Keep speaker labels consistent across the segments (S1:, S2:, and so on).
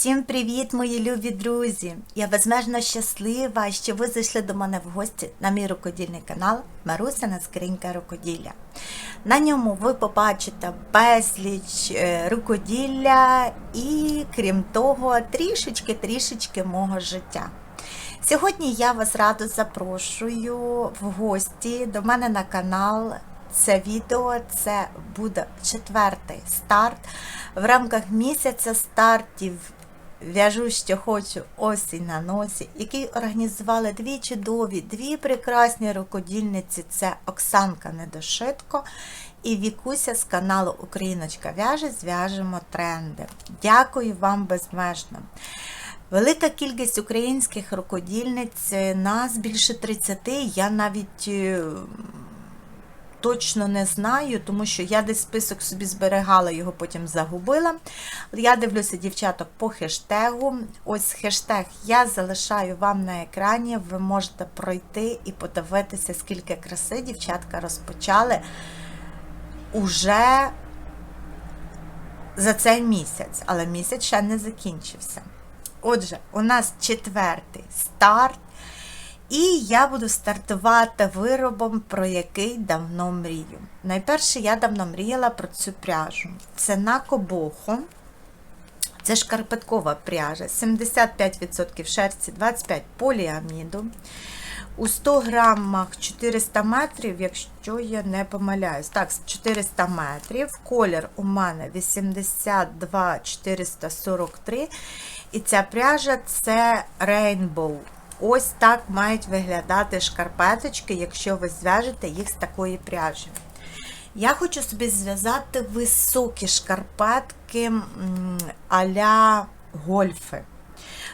S1: Усім привіт, мої любі друзі! Я безмежно щаслива, що ви зайшли до мене в гості на мій рукодільний канал Марусина Скринька Рукоділля. На ньому ви побачите безліч е, рукоділля і, крім того, трішечки-трішечки мого життя. Сьогодні я вас радо запрошую в гості до мене на канал. Це відео це буде четвертий старт в рамках місяця стартів. В'яжу, що хочу осінь на носі, який організували дві чудові, дві прекрасні рукодільниці. Це Оксанка Недошитко і Вікуся з каналу Україночка в'яже. Зв'яжемо тренди. Дякую вам безмежно. Велика кількість українських рукодільниць, нас більше 30, я навіть е, точно не знаю, тому що я десь список собі зберегала, його потім загубила. Я дивлюся дівчаток по хештегу. Ось хештег я залишаю вам на екрані. Ви можете пройти і подивитися, скільки краси дівчатка розпочали уже за цей місяць, але місяць ще не закінчився. Отже, у нас четвертий старт. І я буду стартувати виробом, про який давно мрію. Найперше, я давно мріяла про цю пряжу. Це на кобоху. Це шкарпеткова пряжа, 75% шерсті, 25 поліаміду. У 100 грамах 400 метрів, якщо я не помиляюсь. Так, 400 метрів. Колір у мене 82 443. І ця пряжа це Rainbow. Ось так мають виглядати шкарпеточки, якщо ви зв'яжете їх з такої пряжі. Я хочу собі зв'язати високі шкарпетки а-ля гольфи.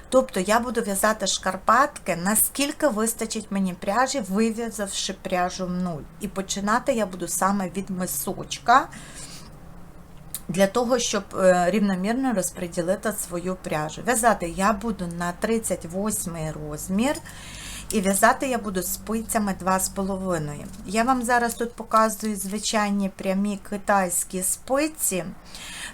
S1: Тобто я буду в'язати шкарпетки, наскільки вистачить мені пряжі, вив'язавши пряжу в нуль. І починати я буду саме від мисочка для того, щоб е, рівномірно розподілити свою пряжу. В'язати я буду на 38 розмір. І в'язати я буду спицями 2,5. Я вам зараз тут показую звичайні прямі китайські спиці,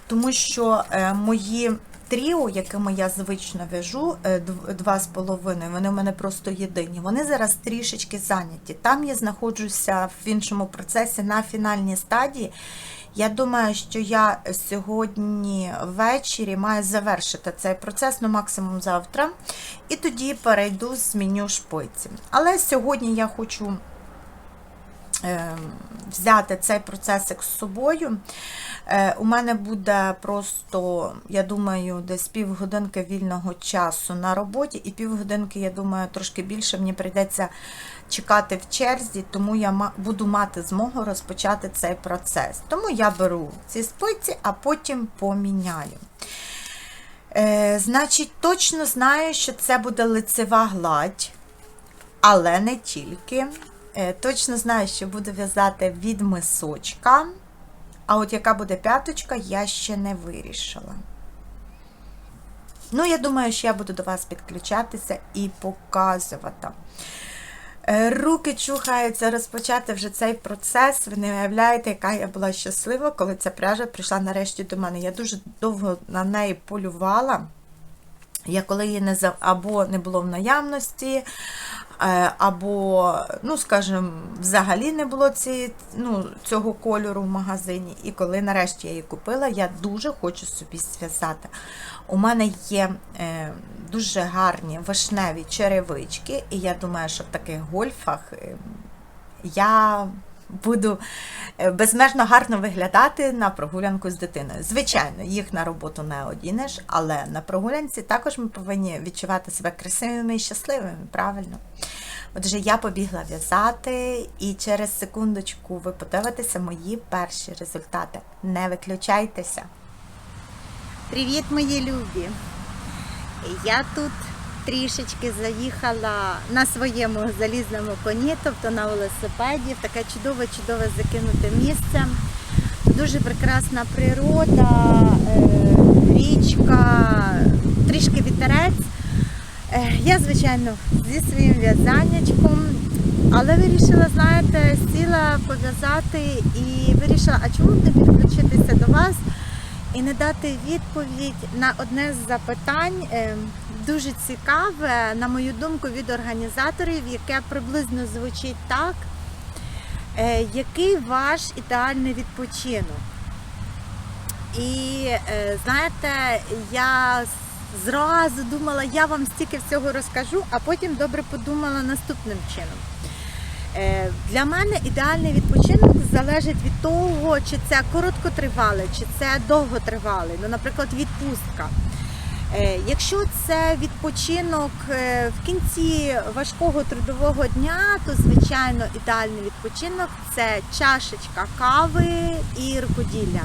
S1: тому що е, мої тріо, якими я звично в'яжу, 2,5, е, вони в мене просто єдині. Вони зараз трішечки зайняті. Там я знаходжуся в іншому процесі на фінальній стадії. Я думаю, що я сьогодні ввечері маю завершити цей процес, ну максимум завтра. І тоді перейду, зміню шпиці. Але сьогодні я хочу взяти цей процесик з собою. Е, у мене буде просто, я думаю, десь півгодинки вільного часу на роботі, і півгодинки, я думаю, трошки більше мені прийдеться чекати в черзі, тому я буду мати змогу розпочати цей процес. Тому я беру ці спиці, а потім поміняю. Е, Значить, точно знаю, що це буде лицева гладь, але не тільки. Е, точно знаю, що буду в'язати від мисочка. А от яка буде п'яточка, я ще не вирішила. Ну, я думаю, що я буду до вас підключатися і показувати. Е, руки чухаються розпочати вже цей процес. Ви не уявляєте, яка я була щаслива, коли ця пряжа прийшла нарешті до мене. Я дуже довго на неї полювала. Я коли її не або не було в наявності, або, ну, скажімо, взагалі не було ці, ну, цього кольору в магазині. І коли нарешті я її купила, я дуже хочу собі зв'язати. У мене є е, дуже гарні вишневі черевички, і я думаю, що в таких гольфах е, я буду е, безмежно гарно виглядати на прогулянку з дитиною. Звичайно, їх на роботу не одінеш, але на прогулянці також ми повинні відчувати себе красивими і щасливими, правильно? Отже, я побігла в'язати, і через секундочку ви подивитеся мої перші результати. Не виключайтеся. Привіт, мої любі! Я тут трішечки заїхала на своєму залізному коні, тобто на велосипеді, в таке чудове-чудове закинуте місце. Дуже прекрасна природа, е, річка, трішки вітерець. Е, я, звичайно, зі своїм в'язаннячком, але вирішила, знаєте, сіла пов'язати і вирішила, а чому б не підключитися до вас і не дати відповідь на одне з запитань, е, дуже цікаве, на мою думку, від організаторів, яке приблизно звучить так. Е, Який ваш ідеальний відпочинок? І е, знаєте, я зразу думала, я вам стільки всього розкажу, а потім добре подумала наступним чином. Е, Для мене ідеальний відпочинок залежить від того, чи це короткотривале, чи це довготривале. Ну, наприклад, відпустка. Е, Якщо це відпочинок е, в кінці важкого трудового дня, то звичайно ідеальний відпочинок це чашечка кави і рукоділля.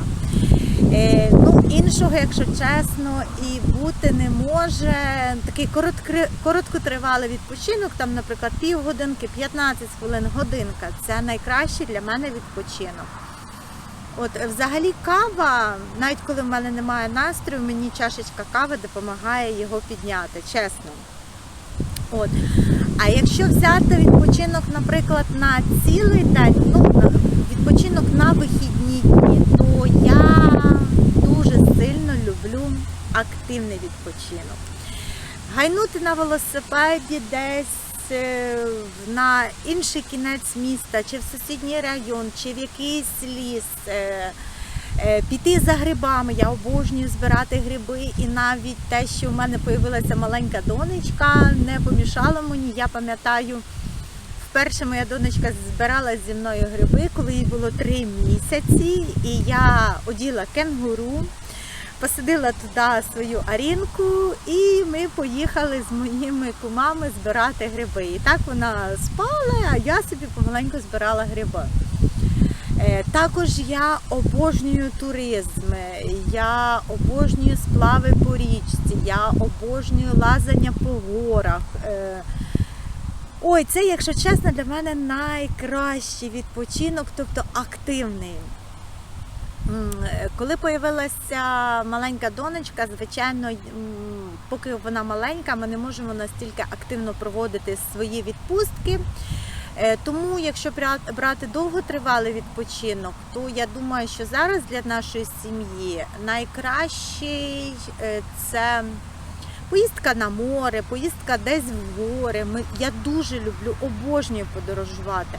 S1: Е, Ну, іншого, якщо чесно, і бути не може. Такий короткотривалий відпочинок, там, наприклад, півгодинки, 15 хвилин, годинка це найкращий для мене відпочинок. От взагалі кава, навіть коли в мене немає настрою, мені чашечка кави допомагає його підняти, чесно. От. А якщо взяти відпочинок, наприклад, на цілий день, ну, відпочинок на вихідні дні, то я дуже сильно люблю активний відпочинок. Гайнути на велосипеді десь е, на інший кінець міста, чи в сусідній район, чи в якийсь ліс. е, е, Піти за грибами, я обожнюю збирати гриби, і навіть те, що в мене з'явилася маленька донечка, не помішало мені. Я пам'ятаю, вперше моя донечка збирала зі мною гриби, коли їй було три місяці, і я оділа кенгуру, посадила туди свою арінку, і ми поїхали з моїми кумами збирати гриби. І так вона спала, а я собі помаленьку збирала гриби. Е, Також я обожнюю туризм, я обожнюю сплави по річці, я обожнюю лазання по горах. Е, Ой, це, якщо чесно, для мене найкращий відпочинок, тобто активний. Коли появилася маленька донечка, звичайно, поки вона маленька, ми не можемо настільки активно проводити свої відпустки. Е, Тому, якщо бра- брати довготривалий відпочинок, то я думаю, що зараз для нашої сім'ї найкращий е, це поїздка на море, поїздка десь в гори. Я дуже люблю, обожнюю подорожувати.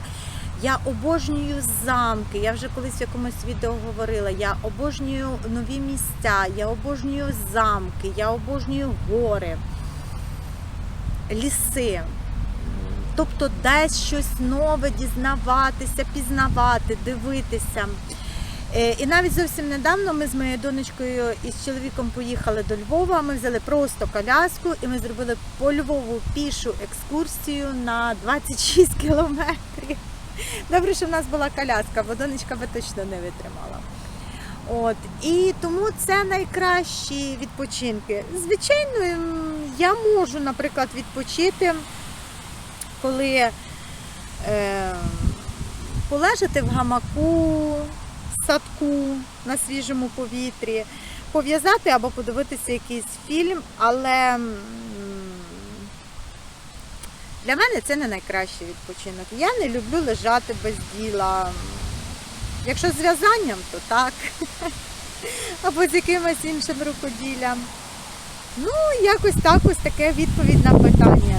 S1: Я обожнюю замки. Я вже колись в якомусь відео говорила. Я обожнюю нові місця, я обожнюю замки, я обожнюю гори, ліси. Тобто десь щось нове дізнаватися, пізнавати, дивитися. Е, І навіть зовсім недавно ми з моєю донечкою і з чоловіком поїхали до Львова. Ми взяли просто коляску і ми зробили по Львову пішу екскурсію на 26 кілометрів. Добре, що в нас була коляска, бо донечка би точно не витримала. От і тому це найкращі відпочинки. Звичайно, я можу, наприклад, відпочити, коли е, полежати в гамаку, садку на свіжому повітрі, пов'язати або подивитися якийсь фільм, але для мене це не найкращий відпочинок. Я не люблю лежати без діла. Якщо з в'язанням, то так. Або з якимось іншим рукоділлям. Ну, якось так ось таке відповідь на питання.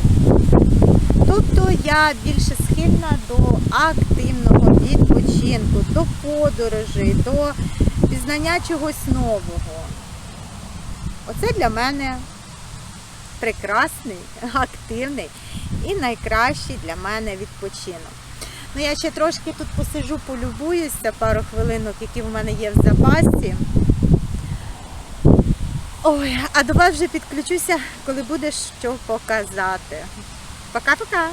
S1: Тобто я більше схильна до активного відпочинку, до подорожей, до пізнання чогось нового. Оце для мене прекрасний, активний і найкращий для мене відпочинок. Ну, я ще трошки тут посижу, полюбуюся пару хвилинок, які в мене є в запасі. Ой, а до вас вже підключуся, коли буде що показати. Пока-пока!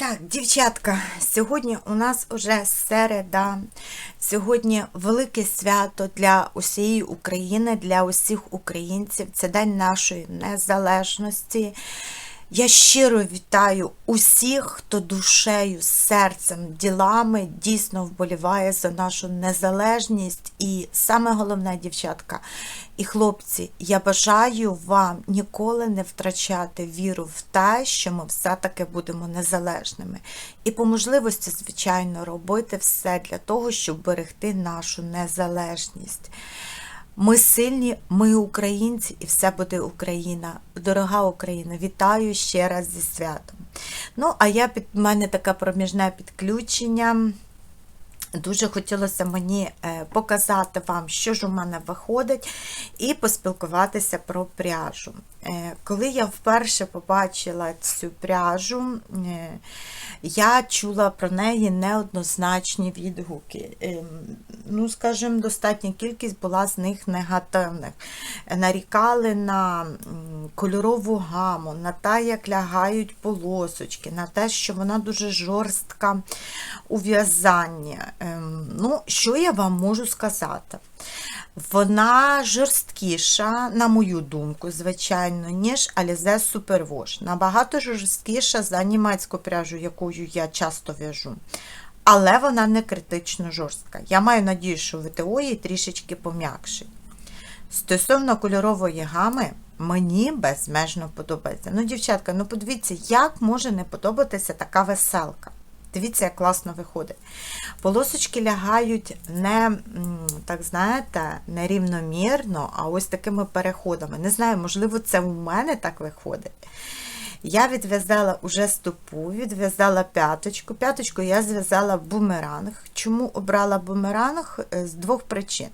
S1: Так, дівчатка, сьогодні у нас уже середа. Сьогодні велике свято для усієї України, для усіх українців. Це День нашої незалежності. Я щиро вітаю усіх, хто душею, серцем, ділами дійсно вболіває за нашу незалежність. І саме головне, дівчатка і хлопці, я бажаю вам ніколи не втрачати віру в те, що ми все-таки будемо незалежними. І по можливості, звичайно, робити все для того, щоб берегти нашу незалежність. Ми сильні, ми українці, і все буде Україна. Дорога Україна, вітаю ще раз зі святом. Ну, а я під мене таке проміжне підключення. Дуже хотілося мені е, показати вам, що ж у мене виходить, і поспілкуватися про пряжу. Е, Коли я вперше побачила цю пряжу, е, я чула про неї неоднозначні відгуки. Ну, скажімо, достатня кількість була з них негативних. Нарікали на кольорову гаму, на те, як лягають полосочки, на те, що вона дуже жорстка у в'язанні. Ем, Ну, що я вам можу сказати? Вона жорсткіша, на мою думку, звичайно, ніж Alize Superwash. Набагато жорсткіша за німецьку пряжу, якою я часто в'яжу. Але вона не критично жорстка. Я маю надію, що ВТО її трішечки пом'якшить. Стосовно кольорової гами, мені безмежно подобається. Ну, дівчатка, ну подивіться, як може не подобатися така веселка. Дивіться, як класно виходить. Полосочки лягають не, так знаєте, не рівномірно, а ось такими переходами. Не знаю, можливо, це у мене так виходить. Я відв'язала уже стопу, відв'язала п'яточку. П'яточку я зв'язала бумеранг. Чому обрала бумеранг? Е, З двох причин.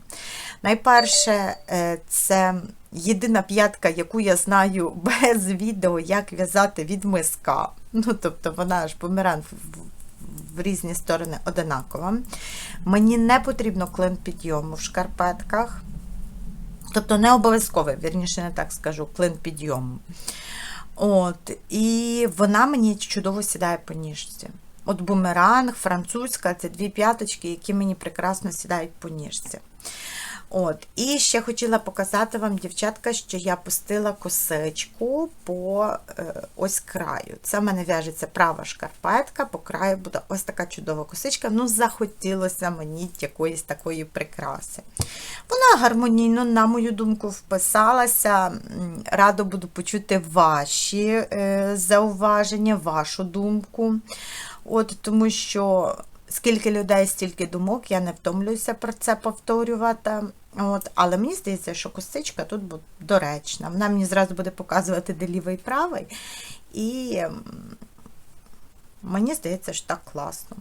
S1: Найперше, е, це єдина п'ятка, яку я знаю без відео, як в'язати від миска. Ну, тобто вона ж бумеранг в- в різні сторони одинакова. Мені не потрібно клин підйому в шкарпетках. Тобто не обов'язково, вірніше, не так скажу, клин підйому. От, і вона мені чудово сідає по ніжці. От бумеранг, французька це дві п'яточки, які мені прекрасно сідають по ніжці. От, І ще хотіла показати вам, дівчатка, що я пустила косичку по е, ось краю. Це в мене в'яжеться права шкарпетка, по краю буде ось така чудова косичка. Ну, захотілося мені якоїсь такої прикраси. Вона гармонійно, на мою думку, вписалася. Радо буду почути ваші е, зауваження, вашу думку. От, Тому що скільки людей, стільки думок, я не втомлююся про це повторювати. От, але мені здається, що косичка тут буде доречна. Вона мені зразу буде показувати, де лівий і правий. І мені здається, що так класно.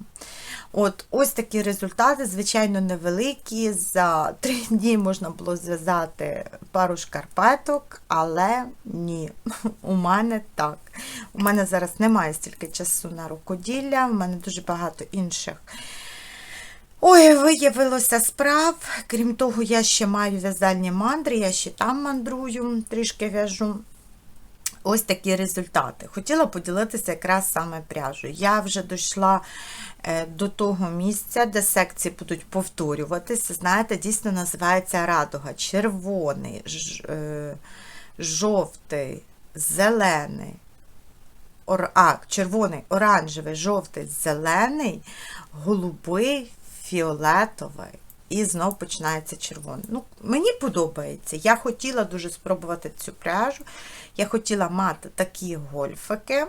S1: От, ось такі результати, звичайно, невеликі. За три дні можна було зв'язати пару шкарпеток, але ні, у мене так. У мене зараз немає стільки часу на рукоділля, у мене дуже багато інших. Ой, виявилося справ. Крім того, я ще маю в'язальні мандри, я ще там мандрую, трішки в'яжу. Ось такі результати. Хотіла поділитися якраз саме пряжею. Я вже дійшла е, до того місця, де секції будуть повторюватися. Знаєте, дійсно називається радуга. Червоний, е, жовтий, зелений, ор, а, червоний, оранжевий, жовтий, зелений, голубий, фіолетовий. І знов починається червоний. Ну, Мені подобається. Я хотіла дуже спробувати цю пряжу. Я хотіла мати такі гольфики.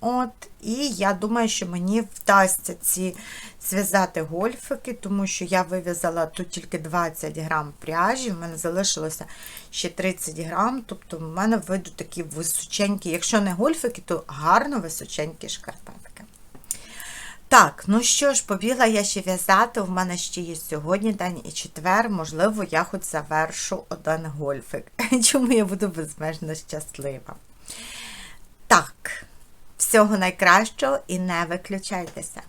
S1: От, І я думаю, що мені вдасться ці зв'язати гольфики, тому що я вив'язала тут тільки 20 грам пряжі, в мене залишилося ще 30 грам, тобто в мене вийдуть такі височенькі, якщо не гольфики, то гарно височенькі шкарпетки. Так, ну що ж, побігла я ще в'язати. У мене ще є сьогодні день і четвер. Можливо, я хоч завершу один гольфик. Чому я буду безмежно щаслива. Так, всього найкращого і не виключайтеся.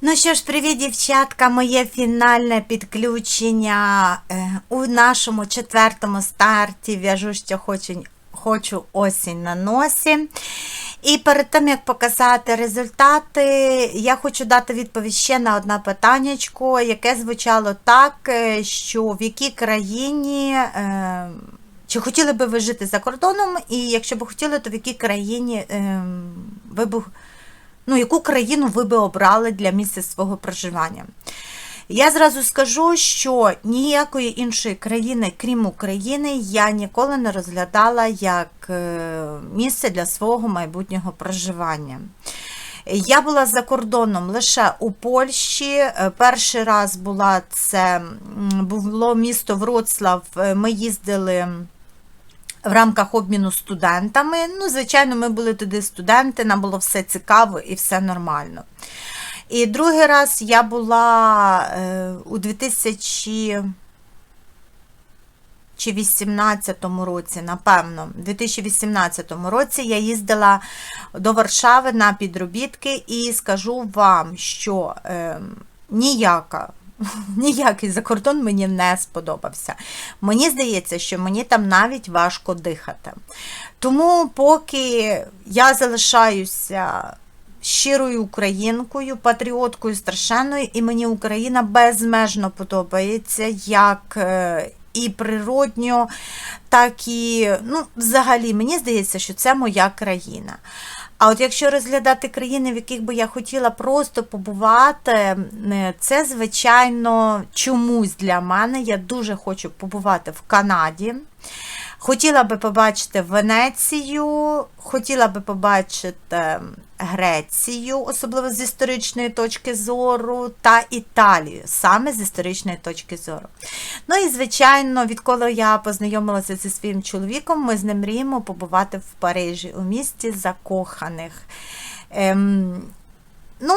S1: Ну що ж, привіт, дівчатка, моє фінальне підключення е, у нашому четвертому старті. В'яжу, що хочу, хочу осінь на носі. І перед тим, як показати результати, я хочу дати відповідь ще на одне питаннячко, яке звучало так, е, що в якій країні е, Чи хотіли би ви жити за кордоном, і якщо б хотіли, то в якій країні ем, ви б, ну, яку країну ви би обрали для місця свого проживання? Я зразу скажу, що ніякої іншої країни, крім України, я ніколи не розглядала як е, місце для свого майбутнього проживання. Я була за кордоном лише у Польщі. Е, Перший раз була це було місто Вроцлав. Е, Ми їздили в рамках обміну студентами. Ну, звичайно, ми були туди студенти, нам було все цікаво і все нормально. І другий раз я була е, у 2000 чи 18 році, напевно, в 2018 році я їздила до Варшави на підробітки і скажу вам, що е, ніяка. Ніякий закордон мені не сподобався. Мені здається, що мені там навіть важко дихати. Тому, поки я залишаюся щирою українкою, патріоткою страшенною, і мені Україна безмежно подобається, як е, і природньо, так і ну, взагалі мені здається, що це моя країна. А от якщо розглядати країни, в яких би я хотіла просто побувати, е, це, звичайно, чомусь для мене. Я дуже хочу побувати в Канаді. Хотіла би побачити Венецію, хотіла би побачити Грецію, особливо з історичної точки зору, та Італію, саме з історичної точки зору. Ну і, звичайно, відколи я познайомилася зі своїм чоловіком, ми з ним мріємо побувати в Парижі, у місті закоханих. Ем, ну,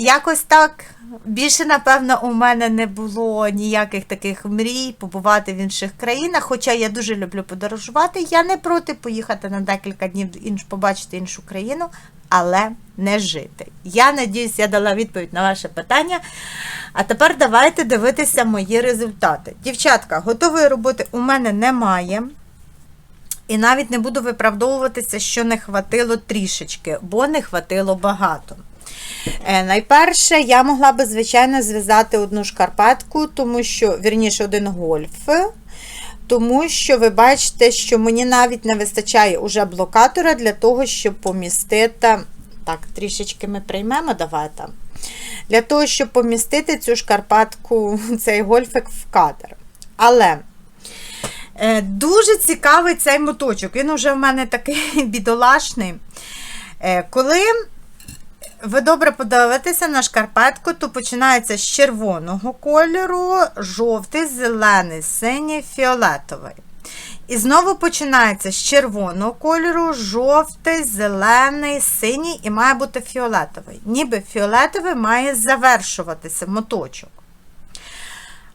S1: Якось так. Більше, напевно, у мене не було ніяких таких мрій побувати в інших країнах. Хоча я дуже люблю подорожувати. Я не проти поїхати на декілька днів інш, побачити іншу країну, але не жити. Я надіюсь, я дала відповідь на ваше питання. А тепер давайте дивитися мої результати. Дівчатка, готової роботи у мене немає. І навіть не буду виправдовуватися, що не хватило трішечки, бо не хватило багато. Е, Найперше, я могла би, звичайно, зв'язати одну шкарпетку, тому що, вірніше, один гольф. Тому що ви бачите, що мені навіть не вистачає уже блокатора для того, щоб помістити. Так, трішечки ми приймемо, давайте. Для того, щоб помістити цю шкарпетку, цей гольфик в кадр. Але е, дуже цікавий цей моточок. Він уже в мене такий бідолашний. Е, коли ви добре подивитеся на шкарпетку, то починається з червоного кольору, жовтий, зелений, синій, фіолетовий. І знову починається з червоного кольору, жовтий, зелений, синій і має бути фіолетовий. Ніби фіолетовий має завершуватися моточок.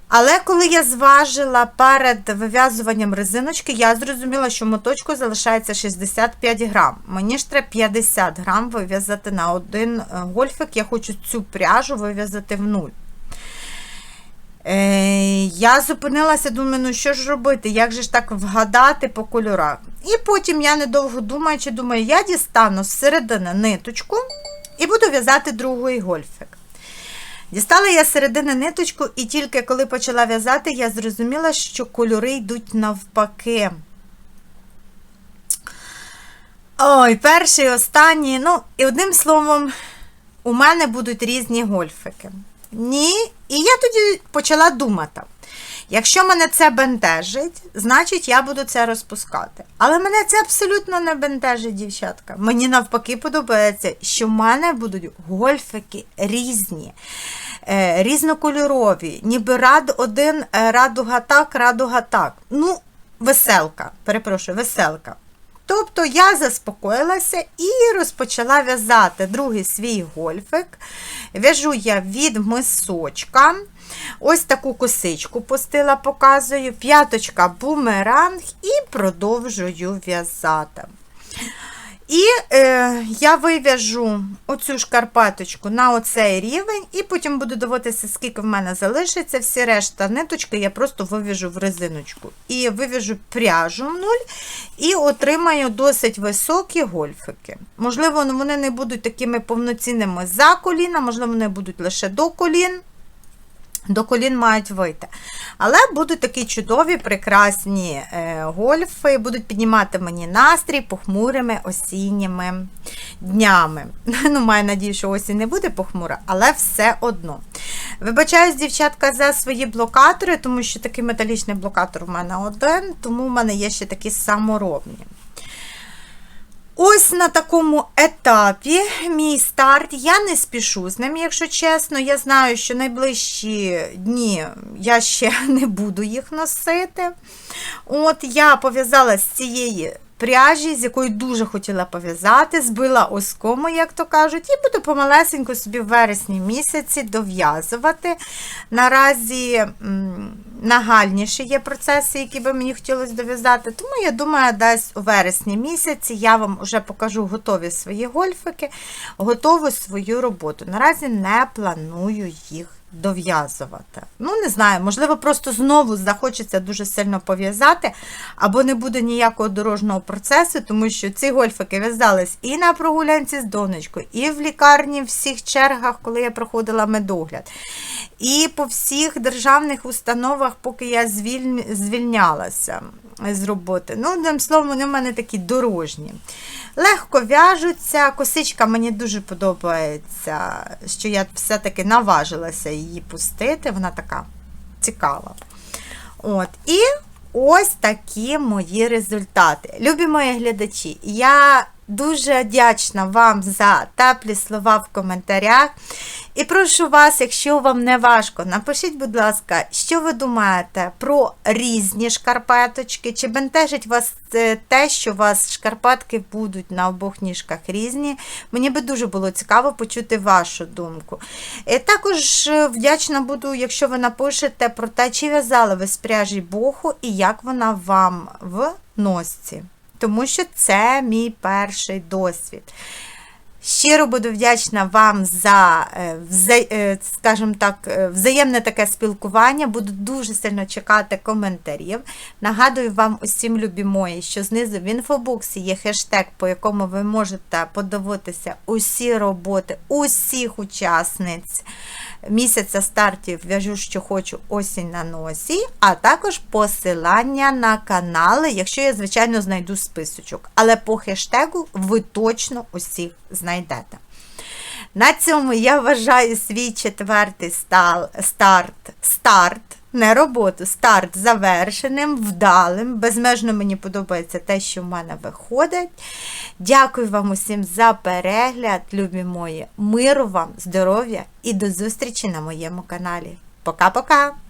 S1: Але коли я зважила перед вив'язуванням резиночки, я зрозуміла, що моточку залишається 65 грам. Мені ж треба 50 грам вив'язати на один е, гольфик. Я хочу цю пряжу вив'язати в нуль. Е, я зупинилася, думаю, ну що ж робити, як же ж так вгадати по кольорах. І потім я недовго думаючи, думаю, я дістану зсередини ниточку і буду в'язати другий гольфик. Дістала я середини ниточку, і тільки коли почала в'язати, я зрозуміла, що кольори йдуть навпаки. Ой, перший, останній. Ну, і одним словом, у мене будуть різні гольфики. Ні. І я тоді почала думати. Якщо мене це бентежить, значить я буду це розпускати. Але мене це абсолютно не бентежить, дівчатка. Мені навпаки подобається, що в мене будуть гольфики різні, е, різнокольорові, ніби рад один, е, радуга так, радуга так. Ну, веселка, перепрошую, веселка. Тобто я заспокоїлася і розпочала в'язати другий свій гольфик. В'яжу я від мисочка. Ось таку косичку пустила, показую, п'яточка бумеранг і продовжую в'язати. І е, я вив'яжу оцю шкарпеточку на оцей рівень, і потім буду дивитися, скільки в мене залишиться. Всі решта ниточки я просто вив'яжу в резиночку. І вив'яжу пряжу в нуль і отримаю досить високі гольфики. Можливо, вони не будуть такими повноцінними за коліна, можливо, вони будуть лише до колін. До колін мають вийти. Але будуть такі чудові, прекрасні е, гольфи, будуть піднімати мені настрій похмурими осінніми днями. Ну, маю надію, що осінь не буде похмура, але все одно. Вибачаюсь, дівчатка, за свої блокатори, тому що такий металічний блокатор у мене один, тому в мене є ще такі саморобні. Ось на такому етапі мій старт. Я не спішу з ним, якщо чесно. Я знаю, що найближчі дні я ще не буду їх носити. От Я пов'язала з цієї пряжі, з якою дуже хотіла пов'язати, збила оскому, як то кажуть, і буду помалесенько собі в вересні місяці дов'язувати. Наразі нагальніші є процеси, які би мені хотілося дов'язати. Тому я думаю, десь у вересні місяці я вам вже покажу готові свої гольфики, готову свою роботу. Наразі не планую їх дов'язувати. Ну, не знаю, можливо, просто знову захочеться дуже сильно пов'язати, або не буде ніякого дорожнього процесу, тому що ці гольфики в'язались і на прогулянці з донечкою, і в лікарні, в всіх чергах, коли я проходила медогляд, і по всіх державних установах, поки я звільнялася з роботи. Ну, одним словом, вони в мене такі дорожні. Легко в'яжуться, косичка мені дуже подобається, що я все-таки наважилася її пустити. Вона така цікава. От. І ось такі мої результати. Любі мої глядачі, я дуже вдячна вам за теплі слова в коментарях. І прошу вас, якщо вам не важко, напишіть, будь ласка, що ви думаєте про різні шкарпеточки, чи бентежить вас е, те, що у вас шкарпетки будуть на обох ніжках різні. Мені би дуже було цікаво почути вашу думку. І також е, вдячна буду, якщо ви напишете про те, чи в'язали ви з пряжі боху і як вона вам в носці. Тому що це мій перший досвід. Щиро буду вдячна вам за, е, скажімо так, е, взаємне таке спілкування. Буду дуже сильно чекати коментарів. Нагадую вам усім, любі мої, що знизу в інфобоксі є хештег, по якому ви можете подивитися усі роботи, усіх учасниць місяця стартів в'яжу, що хочу осінь на носі, а також посилання на канали, якщо я, звичайно, знайду списочок. Але по хештегу ви точно усіх знайдете. На цьому я вважаю свій четвертий старт, старт, не роботу, старт завершеним, вдалим. Безмежно мені подобається те, що в мене виходить. Дякую вам усім за перегляд, любі мої. Миру вам, здоров'я і до зустрічі на моєму каналі. Пока-пока!